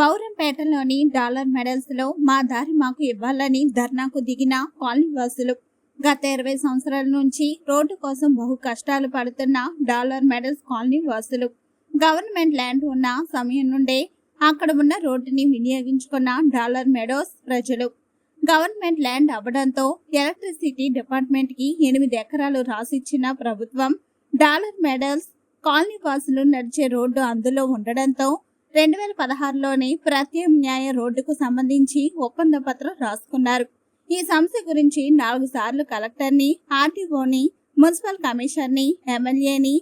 బౌరంపేటలోని dollar మెడల్స్లో మా దారి మాకు ఇవ్వాలని ధర్నాకు దిగిన కాలనీ వాసులు గత ఇరవై సంవత్సరాల నుంచి రోడ్డు కోసం బహు కష్టాలు పడుతున్న డాలర్ మెడల్స్ కాలనీ వాసులు గవర్నమెంట్ ల్యాండ్ ఉన్న సమయం నుండే అక్కడ ఉన్న రోడ్డుని వినియోగించుకున్న డాలర్ మెడోస్ ప్రజలు. గవర్నమెంట్ ల్యాండ్ అవ్వడంతో ఎలక్ట్రిసిటీ డిపార్ట్మెంట్కి ఎనిమిది ఎకరాలు రాసిచ్చిన ప్రభుత్వం డాలర్ మెడల్స్ కాలనీ వాసులు నడిచే రోడ్డు అందులో ఉండడంతో రెండు వేల పదహారులోనే ప్రత్యామ్నాయ రోడ్డుకు సంబంధించి ఒప్పంద పత్రం రాసుకున్నారు. ఈ సంస్థ గురించి నాలుగు సార్లు కలెక్టర్ని ఆర్టీఓని మున్సిపల్ కమిషనర్ని ఎమ్మెల్యేని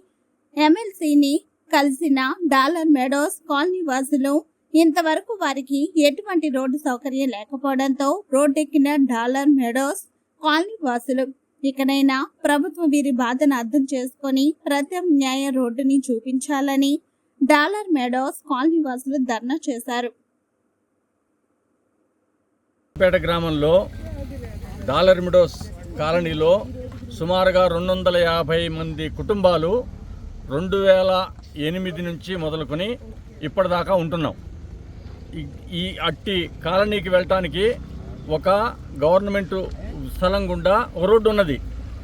ఎమ్మెల్సీని కలిసిన డాలర్ మెడోస్ కాలనీ వాసులు ఇంతవరకు వారికి ఎటువంటి రోడ్డు సౌకర్యం లేకపోవడంతో రోడ్డెక్కిన డాలర్ మెడోస్ కాలనీ వాసులు. ఇకనైనా ప్రభుత్వం వీరి బాధను అర్థం చేసుకొని ప్రత్యామ్నాయ రోడ్డుని చూపించాలని డాలర్ మెడోస్ కాలనీ వాసులు ధర్నా చేశారు. పేట గ్రామంలో డాలర్ మిడోస్ కాలనీలో సుమారుగా రెండు వందల యాభై మంది కుటుంబాలు రెండు వేల ఎనిమిది నుంచి మొదలుకొని ఇప్పటిదాకా ఉంటున్నాం. ఈ- ఈ అట్టి కాలనీకి వెళ్ళటానికి ఒక గవర్నమెంట్ స్థలం గుండా ఒక రోడ్డు ఉన్నది.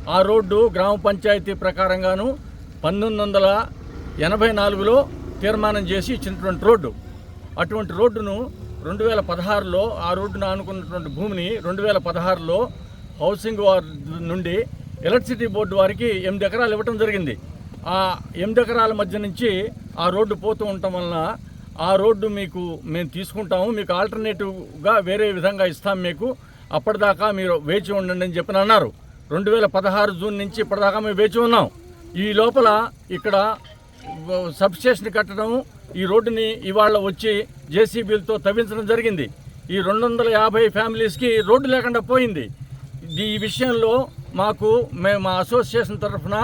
ఆ రోడ్డు గ్రామ పంచాయతీ ప్రకారంగాను పంతొమ్మిది వందల ఎనభై నాలుగులో తీర్మానం చేసి ఇచ్చినటువంటి రోడ్డు. అటువంటి రోడ్డును రెండు వేల పదహారులో ఆ రోడ్డును ఆనుకున్నటువంటి భూమిని రెండు వేల పదహారులో హౌసింగ్ వారి నుండి ఎలక్ట్రిసిటీ బోర్డు వారికి ఎనిమిది ఎకరాలు ఇవ్వటం జరిగింది. ఆ ఎనిమిది ఎకరాల మధ్య నుంచి ఆ రోడ్డు పోతూ ఉండటం వలన ఆ రోడ్డు మీకు మేము తీసుకుంటాము మీకు ఆల్టర్నేటివ్గా వేరే విధంగా ఇస్తాం మీకు. అప్పటిదాకా మీరు వేచి ఉండండి అని చెప్పి అన్నారు. రెండు వేల పదహారు జూన్ నుంచి ఇప్పటిదాకా మేము వేచి ఉన్నాం. ఈ లోపల ఇక్కడ సబ్ స్టేషన్ కట్టడం ఈ రోడ్డుని ఇవాళ వచ్చి జేసీబీలతో తవ్వించడం జరిగింది. ఈ రెండు వందల యాభై ఫ్యామిలీస్కి రోడ్డు లేకుండా పోయింది. ఈ విషయంలో మాకు మేము మా అసోసియేషన్ తరఫున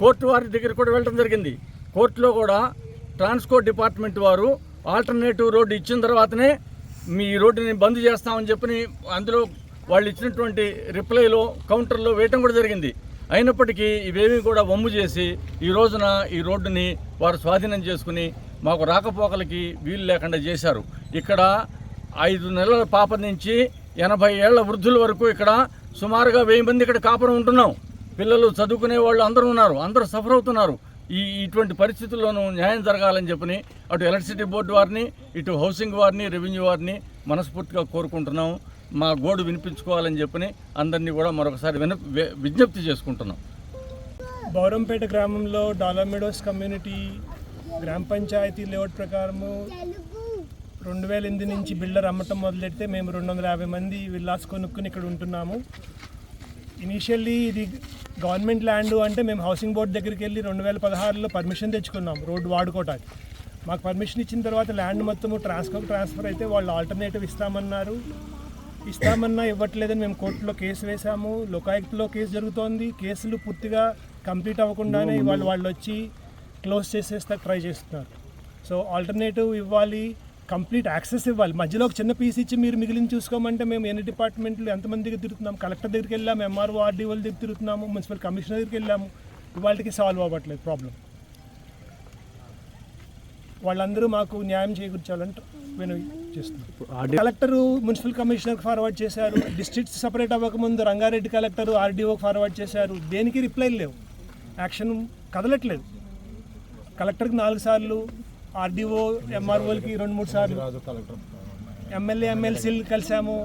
కోర్టు వారి దగ్గర కూడా వెళ్ళడం జరిగింది. కోర్టులో కూడా ట్రాన్స్పోర్ట్ డిపార్ట్మెంట్ వారు ఆల్టర్నేటివ్ రోడ్డు ఇచ్చిన తర్వాతనే మీ రోడ్డుని బంద్ చేస్తామని చెప్పి అందులో వాళ్ళు ఇచ్చినటువంటి రిప్లైలో కౌంటర్లో వేయటం కూడా జరిగింది. అయినప్పటికీ ఇవేమీ కూడా వమ్ము చేసి ఈ రోజున ఈ రోడ్డుని వారు స్వాధీనం చేసుకుని మాకు రాకపోకలకి వీలు లేకుండా చేశారు. ఇక్కడ ఐదు నెలల పాప నుంచి ఎనభై ఏళ్ళ వృద్ధుల వరకు ఇక్కడ సుమారుగా వెయ్యి మంది ఇక్కడ కాపురం ఉంటున్నాం. పిల్లలు చదువుకునే వాళ్ళు అందరూ ఉన్నారు అందరూ సఫర్ అవుతున్నారు. ఈ ఇటువంటి పరిస్థితుల్లోనూ న్యాయం జరగాలని చెప్పని అటు ఎలక్ట్రిసిటీ బోర్డు వారిని ఇటు హౌసింగ్ వారిని రెవెన్యూ వారిని మనస్ఫూర్తిగా కోరుకుంటున్నాం. మా గోడు వినిపించుకోవాలని చెప్పని అందరినీ కూడా మరొకసారి విన విజ్ఞప్తి చేసుకుంటున్నాం. బౌరంపేట గ్రామంలో డాలర్ మెడోస్ కమ్యూనిటీ గ్రామ పంచాయతీ లేఅవుట్ ప్రకారము రెండు వేల ఎనిమిది నుంచి బిల్డర్ అమ్మటం మొదలెడితే మేము రెండు వందల యాభై మంది విల్లాస్ కొనుక్కుని ఇక్కడ ఉంటున్నాము. ఇనీషియల్లీ ఇది గవర్నమెంట్ ల్యాండ్ అంటే మేము హౌసింగ్ బోర్డ్ దగ్గరికి వెళ్ళి రెండు వేల పదహారులో పర్మిషన్ తెచ్చుకున్నాం రోడ్డు వాడుకోవటానికి మాకు పర్మిషన్ ఇచ్చిన తర్వాత ల్యాండ్ మొత్తము ట్రాన్స్ఫర్ ట్రాన్స్ఫర్ అయితే వాళ్ళు ఆల్టర్నేటివ్ ఇస్తామన్నారు. ఇస్తామన్నా ఇవ్వట్లేదని మేము కోర్టులో కేసు వేసాము లోకాయుక్తలో కేసు జరుగుతోంది. కేసులు పూర్తిగా కంప్లీట్ అవ్వకుండానే వాళ్ళు వాళ్ళు వచ్చి క్లోజ్ చేసేస్తా ట్రై చేస్తున్నారు. సో ఆల్టర్నేటివ్ ఇవ్వాలి కంప్లీట్ యాక్సెస్ ఇవ్వాలి. మధ్యలో ఒక చిన్న పీస్ ఇచ్చి మీరు మిగిలిన చూసుకోమంటే మేము ఎన్ని డిపార్ట్మెంట్లు ఎంతమంది దగ్గర తిరుగుతున్నాం? కలెక్టర్ దగ్గరికి వెళ్ళాము ఎంఆర్ఓ ఆర్డీఓల దగ్గర తిరుగుతున్నాము మున్సిపల్ కమిషనర్ దగ్గరికి వెళ్ళాము. ఇవాళకి సాల్వ్ అవ్వట్లేదు ప్రాబ్లం వాళ్ళందరూ మాకు న్యాయం చేకూర్చాలంటే. నేను చేస్తున్నాను కలెక్టర్ మున్సిపల్ కమిషనర్ ఫార్వర్డ్ చేశారు. డిస్ట్రిక్ట్స్ సపరేట్ అవ్వకముందు రంగారెడ్డి కలెక్టర్ ఆర్డీఓకి ఫార్వర్డ్ చేశారు. దేనికి రిప్లై లేవు. యాక్షన్ కదలట్లేదు. కలెక్టర్కి నాలుగు సార్లు ఆర్డీఓ ఎంఆర్ఓలకి రెండు మూడు సార్లు. ఎమ్మెల్యే ఎమ్మెల్సీలు కలిసాము.